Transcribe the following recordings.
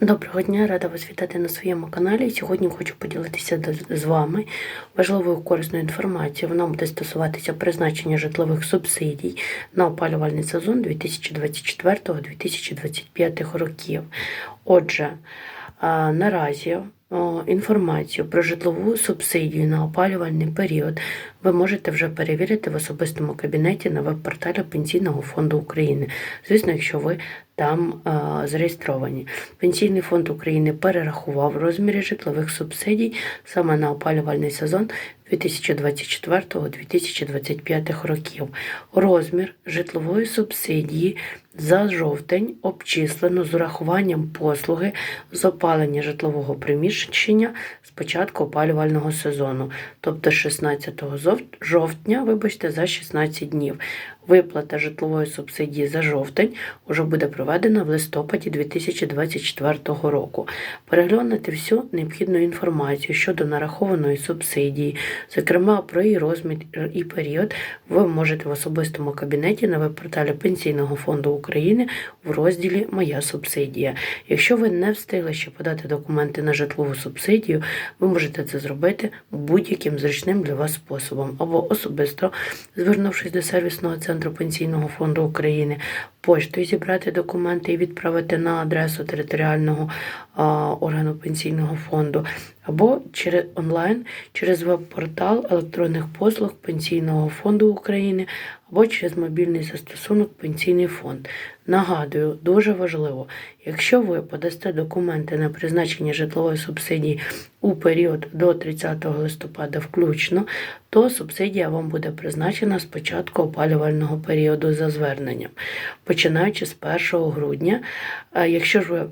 Доброго дня, рада вас вітати на своєму каналі. Сьогодні хочу поділитися з вами важливою корисною інформацією. Вона буде стосуватися призначення житлових субсидій на опалювальний сезон 2024-2025 років. Отже, наразі інформацію про житлову субсидію на опалювальний період ви можете вже перевірити в особистому кабінеті на веб-порталі Пенсійного фонду України. Звісно, якщо ви там а, зареєстровані. Пенсійний фонд України перерахував розміри житлових субсидій саме на опалювальний сезон 2024-2025 років. Розмір житлової субсидії за жовтень обчислено з урахуванням послуги з опалення житлового приміщення з початку опалювального сезону, тобто з 16 зов- жовтня, вибачте, за 16 днів. Виплата житлової субсидії за жовтень уже буде проведена в листопаді 2024 року. Переглянути всю необхідну інформацію щодо нарахованої субсидії, зокрема про її розмір і період, ви можете в особистому кабінеті на веб-порталі Пенсійного фонду України в розділі Моя субсидія. Якщо ви не встигли ще подати документи на житлову субсидію, ви можете це зробити будь-яким зручним для вас способом або особисто звернувшись до сервісного центру Пенсійного фонду України, поштою зібрати документи і відправити на адресу територіального органу пенсійного фонду, або через онлайн через веб-портал електронних послуг Пенсійного фонду України, або через мобільний застосунок Пенсійний фонд. Нагадую, дуже важливо, якщо ви подасте документи на призначення житлової субсидії у період до 30 листопада включно, то субсидія вам буде призначена з початку опалювального періоду за зверненням, починаючи з 1 грудня. Якщо ж ви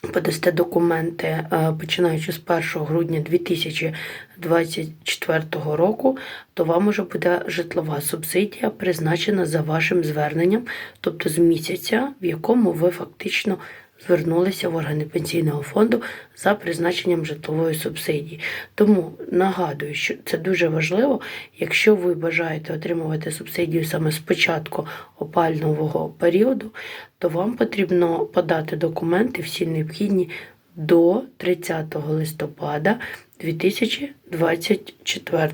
подасте документи, е, починаючи з 1 грудня 2024 року, то вам уже буде житлова субсидія призначена за вашим зверненням, тобто з місяця, в якому ви фактично звернулися в органи пенсійного фонду за призначенням житлової субсидії. Тому нагадую, що це дуже важливо, якщо ви бажаєте отримувати субсидію саме з початку опального періоду, то вам потрібно подати документи всі необхідні до 30 листопада 2024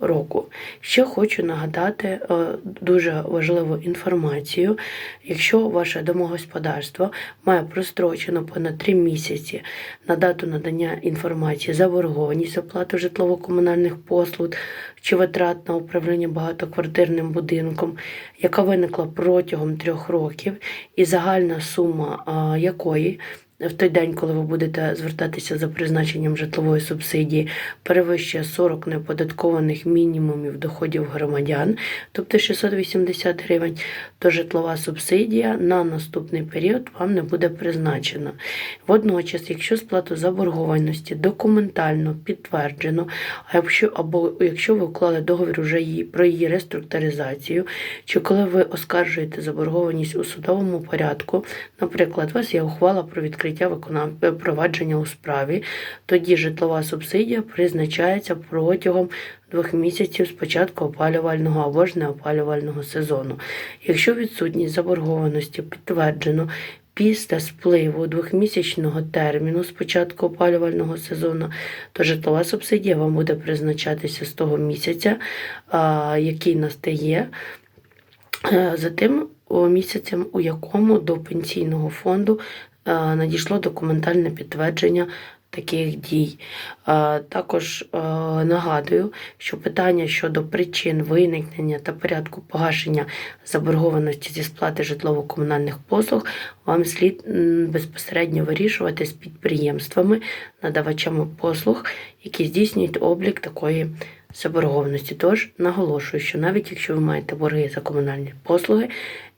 року. Ще хочу нагадати е, дуже важливу інформацію. Якщо ваше домогосподарство має прострочено понад 3 місяці на дату надання інформації заборгованість оплати житлово-комунальних послуг чи витрат на управління багатоквартирним будинком, яка виникла протягом трьох років, і загальна сума якої в той день, коли ви будете звертатися за призначенням житлової субсидії, перевищує 40 неоподаткованих мінімумів доходів громадян, тобто 680 гривень, то житлова субсидія на наступний період вам не буде призначена. Водночас, якщо сплату заборгованості документально підтверджено, а якщо або якщо ви уклали договір уже її про її реструктуризацію, чи коли ви оскаржуєте заборгованість у судовому порядку, наприклад, у вас є ухвала про відкриття виконав... е, провадження у справі, тоді житлова субсидія призначається протягом двох місяців з початку опалювального або ж неопалювального сезону. Якщо відсутність заборгованості підтверджено після спливу двохмісячного терміну з початку опалювального сезону, то житлова субсидія вам буде призначатися з того місяця, який настає. Е, За тим місяцем, у якому до пенсійного фонду надійшло документальне підтвердження таких дій. Е, Також е, нагадую, що питання щодо причин виникнення та порядку погашення заборгованості зі сплати житлово-комунальних послуг вам слід безпосередньо вирішувати з підприємствами, надавачами послуг, які здійснюють облік такої заборгованості. Тож наголошую, що навіть якщо ви маєте борги за комунальні послуги,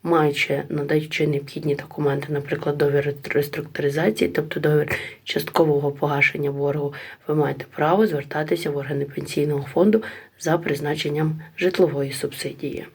маючи надаючи необхідні документи, наприклад, довір реструктуризації, тобто довір часткового погашення боргу, ви маєте право звертатися в органи пенсійного фонду за призначенням житлової субсидії.